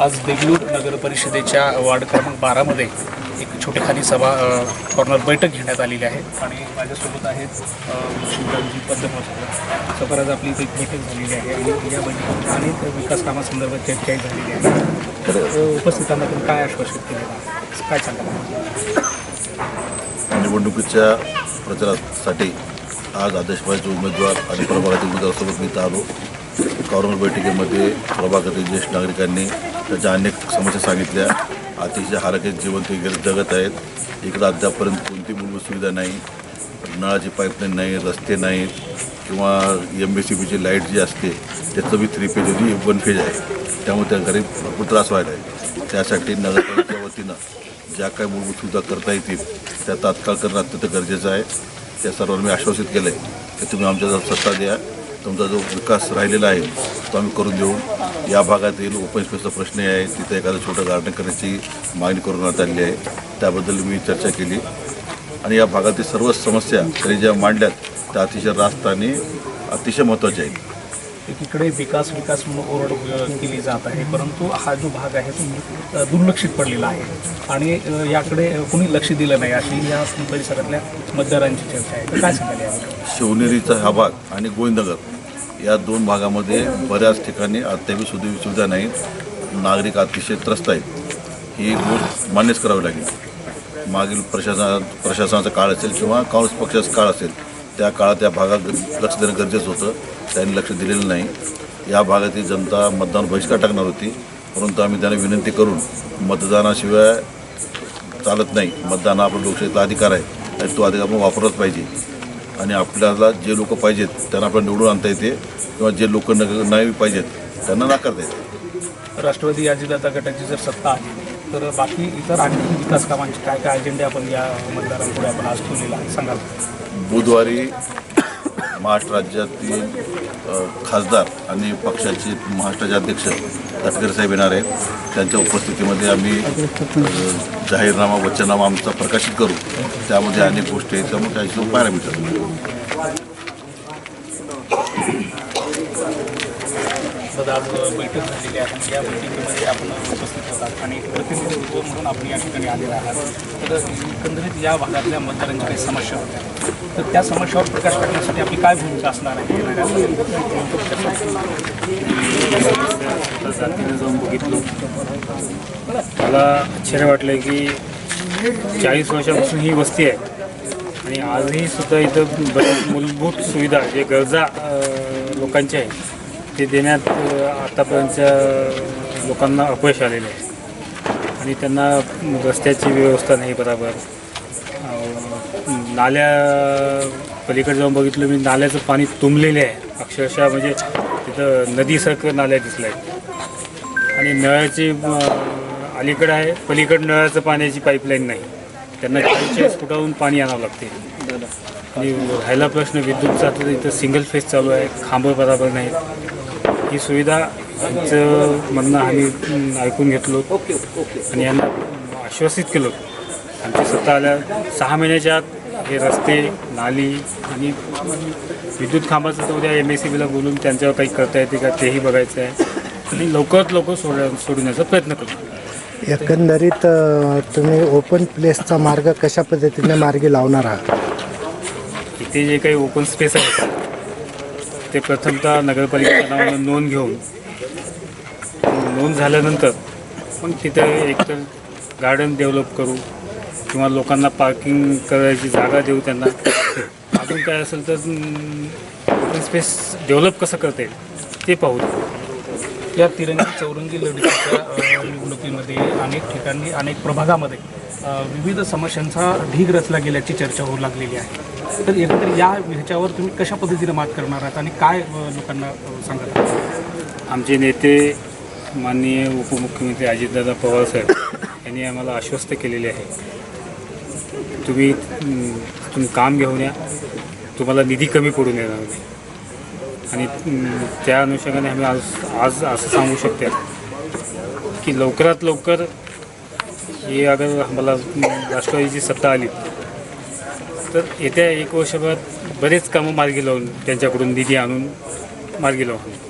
आज देगलूर नगर परिषदेच्या वार्ड क्रमांक बारामध्ये एक छोटेखानी सभा कॉर्नर बैठक घेण्यात आलेली आहे. आणि माझ्यासोबत आहेत शिवरामजी पद्मभूषण. सफर आज आपली एक बैठक झालेली आहे आणि या बैठकीत अनेक विकास कामासंदर्भात चर्चाही झालेली आहे. तर उपस्थितांना आपण काय आश्वासित केलेलं काय सांगाल? निवडणुकीच्या प्रचारासाठी आज आदेश उमेदवार आणि प्रभागातील उमेदवारासोबत मी आलो. कॉर्नर बैठकीमध्ये प्रभागातील ज्येष्ठ नागरिकांनी त्याच्या अनेक समस्या सांगितल्या अतिशय हाराकीत जीवन ते जगत आहेत. इकडं अद्यापर्यंत कोणती मूलभूत सुविधा नाही नळाची पाईपलाईन नाही रस्ते नाहीत किंवा एम बी सी बीची लाइट जी असते त्याचं बी थ्री फेज होती वन फेज आहे. त्यामुळे त्या गरीब भरपूर त्रास व्हायला आहे. त्यासाठी नगरपालिकेच्या वतीनं ज्या काही मूलभूत सुविधा करता येतील त्या तात्काळ करणं अत्यंत गरजेचं आहे. त्या सर्वांना मी आश्वासित केलं आहे की तुम्ही आमच्या सत्ता द्या. तुमचा जो विकास राहिलेला आहे तो आम्ही करून देऊ. या भागातील ओपन स्पेसचा प्रश्न आहे तिथं एखादं छोटं गार्डन करण्याची मागणी करण्यात आली आहे. त्याबद्दल मी चर्चा केली. आणि या भागातील सर्व समस्या त्यांनी ज्या मांडल्यात त्या अतिशय रास्त आणि अतिशय महत्त्वाच्या आहेत. एकीकडे विकास विकास म्हणून ओरड केली जात आहे परंतु हा जो भाग आहे तो दुर्लक्षित पडलेला आहे. आणि याकडे कोणी लक्ष दिलं नाही अशी या परिसरातल्या मतदारांची चर्चा आहे. तर काय सांगायला शिवनेरीचा हा भाग आणि गोविंदनगर या दोन भागामध्ये बऱ्याच ठिकाणी अद्याप सुधी सुविधा नाहीत नागरिक अतिशय त्रस्त आहेत. ही गोष्ट मान्यच करावी लागेल. मागील प्रशासन प्रशासनाचा काळ असेल किंवा काँग्रेस पक्षाचा काळ असेल त्या काळात त्या भागात लक्ष देणं गरजेचं होतं. त्यांनी लक्ष दिलेलं नाही. या भागातील जनता मतदान बहिष्कार टाकणार होती. परंतु आम्ही त्यांना विनंती करून मतदानाशिवाय चालत नाही. मतदान हा आपला लोकशाहीचा अधिकार आहे आणि तो अधिकार आपण वापरलाच पाहिजे. आणि आपल्याला जे लोक पाहिजेत त्यांना आपल्याला निवडून आणता येते किंवा जे लोक नाही पाहिजेत त्यांना नाकारता येते राष्ट्रवादी अजितदादा गटाची जर सत्ता आली तर बाकी इतर आणखी विकास कामांचे काय काय अजेंडे आपण या मतदारांपुढे आपण आज ठेवलेला सांगाल बुधवारी महाराष्ट्र राज्यातील खासदार आणि पक्षाचे महाराष्ट्राचे अध्यक्ष तटकरे साहेब येणार आहेत. त्यांच्या उपस्थितीमध्ये आम्ही जाहीरनामा वचननामा आमचा प्रकाशित करू. त्यामध्ये अनेक गोष्टी आहेत त्यामुळे काही पाहायला मिळतात. सद आज बैठक झालेली आहे. आणि या बैठकीमध्ये आपण उपस्थित होतात आणि प्रतिनिधित्व म्हणून आपण या ठिकाणी आलेला आहात. तर एकंदरीत या भागातल्या मतदारांच्या काही समस्या होत्या. तर त्या समस्यावर प्रकाश टाकण्यासाठी आपली काय भूमिका असणार आहे? जातीने जाऊन बघितलं मला आश्चर्य वाटलं की चाळीस वर्षापासून ही वस्ती आहे. आणि आजही सुद्धा इथं बऱ्याच मूलभूत सुविधा जे गरजा लोकांच्या आहे. ते देण्यात अं, आतापर्यंतच्या लोकांना अपयश आलेलं आहे. आणि त्यांना रस्त्याची व्यवस्था नाही बरोबर. नाल्या पलीकडे जाऊन बघितलं मी नाल्याचं पाणी तुंबलेले आहे. अक्षरशः म्हणजे तिथं नदीसारखं नाल्या दिसल्या. आहेत आणि नळाची अलीकडं आहे. पलीकडं नळाचं पाण्याची पाईपलाईन नाही. त्यांना चाळीस फुटावरून पाणी आणावं लागते. आणि राहिला प्रश्न विद्युतचा तर इथं सिंगल फेज चालू आहे खांबं बरोबर नाहीत. ही सुविधा आमचं म्हणणं आम्ही ऐकून घेतलो. आणि यांना आश्वासित केलं. आमची सत्ता आल्या सहा महिन्याच्या आत हे रस्ते नाली आणि विद्युत खांबाचं तर उद्या एम एस सी बीला बोलून त्यांच्यावर काही करता येते का तेही बघायचं आहे. आणि लवकरात लवकर सोड सोडण्याचा प्रयत्न करू. एकंदरीत अ, तुम्ही ओपन प्लेसचा मार्ग कशा पद्धतीने मार्गी लावणार आहात? इथे जे काही ओपन स्पेस आहे ते प्रथमतः नगरपालिकेच्या नावानं नोंद घेऊन नोंद झाल्यानंतर मग तिथे एकतर गार्डन डेव्हलप करू किंवा लोकांना पार्किंग करायची जागा देऊ त्यांना. अजून काय असेल तर ओपन स्पेस डेव्हलप कसं करता येईल ते पाहू. या तिरंगी चौरंगी लढतीच्या निवडणुकीमध्ये अनेक ठिकाणी अनेक प्रभागामध्ये विविध समस्यांचा ढीग रचला गेल्याची चर्चा होऊ लागलेली आहे. तर एकंदरीत या ह्याच्यावर तुम्ही कशा पद्धतीने मात करणार आहात आणि काय लोकांना सांगाल आमचे नेते माननीय उपमुख्यमंत्री अजितदादा पवार साहेब यांनी आम्हाला आश्वस्त केलेले आहे. तुम्ही तुम तुम्ही काम घेऊन या. तुम्हाला निधी कमी पडून येणार नाही आणि त्या अनुषंगाने आम्ही आज आज असं सांगू शकतो की लवकरात लवकर हे अगर आम्हाला राष्ट्रवादीची सत्ता आली तर येत्या एक वर्षभरात बरेच कामं मार्गी लावून त्यांच्याकडून निधी आणून मार्गी लावून